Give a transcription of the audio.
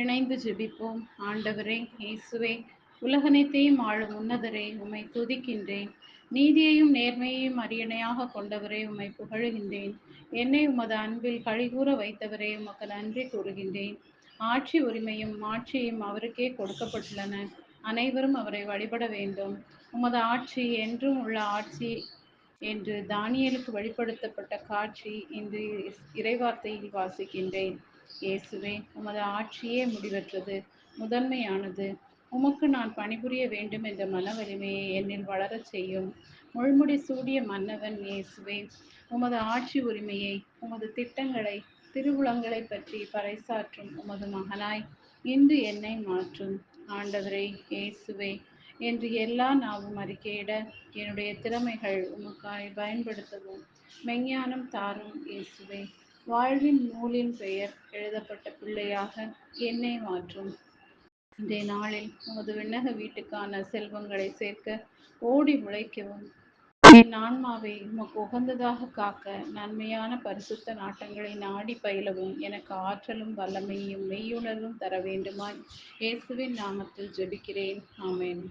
இணைந்து ஜெபிப்போம். ஆண்டவரே இயேசுவே உலகனைத்தையும் ஆளும் உன்னதரே உம்மை துதிக்கின்றேன். நீதியையும் நேர்மையையும் அரியணையாக கொண்டவரே உம்மை புகழுகின்றேன். என்னை உமது அன்பில் கழிகூற வைத்தவரே உமக்கு நன்றி கூறுகின்றேன். ஆட்சி உரிமையும் ஆட்சியும் அவருக்கே கொடுக்கப்பட்டுள்ளன. அனைவரும் அவரை வழிபட வேண்டும். உமது ஆட்சி என்றும் உள்ள ஆட்சி என்று தானியலுக்கு வெளிப்படுத்தப்பட்ட காட்சி இன்று இறைவார்த்தையில் வாசிக்கின்றேன். இயேசுவே உமது ஆட்சியே முடிவற்றது முதன்மையானது. உமக்கு நான் பணிபுரிய வேண்டும் என்ற மன வலிமையை என்னில் வளரச் செய்யும். முள்முடி சூடிய மன்னவன் இயேசுவே உமது ஆட்சி உரிமையை உமது திட்டங்களை திருவுளங்களை பற்றி பறைசாற்றும் உமது மகனாய் இன்று என்னை மாற்றும். ஆண்டவரே இயேசுவே என்று எல்லா நாவும் அறிக்கையிட என்னுடைய திறமைகள் உமக்காய் பயன்படுத்தவும் மெஞ்ஞானம் தாரும் இயேசுவே. வாழ்வின் நூலின் பெயர் எழுதப்பட்ட பிள்ளையாக என்னை மாற்றும். இன்றைய நாளில் உமது விண்ணக வீட்டுக்கான செல்வங்களை சேர்க்க ஓடி உழைக்கவும். என் ஆன்மாவை உமக்கு உகந்ததாக காக்க நன்மையான பரிசுத்த நாட்டங்களை நாடி பயிலவும். எனக்கு ஆற்றலும் வல்லமையும் மெய்யுணர்வும் தர வேண்டுமாய் இயேசுவின் நாமத்தில் ஜெபிக்கிறேன். ஆமேன்.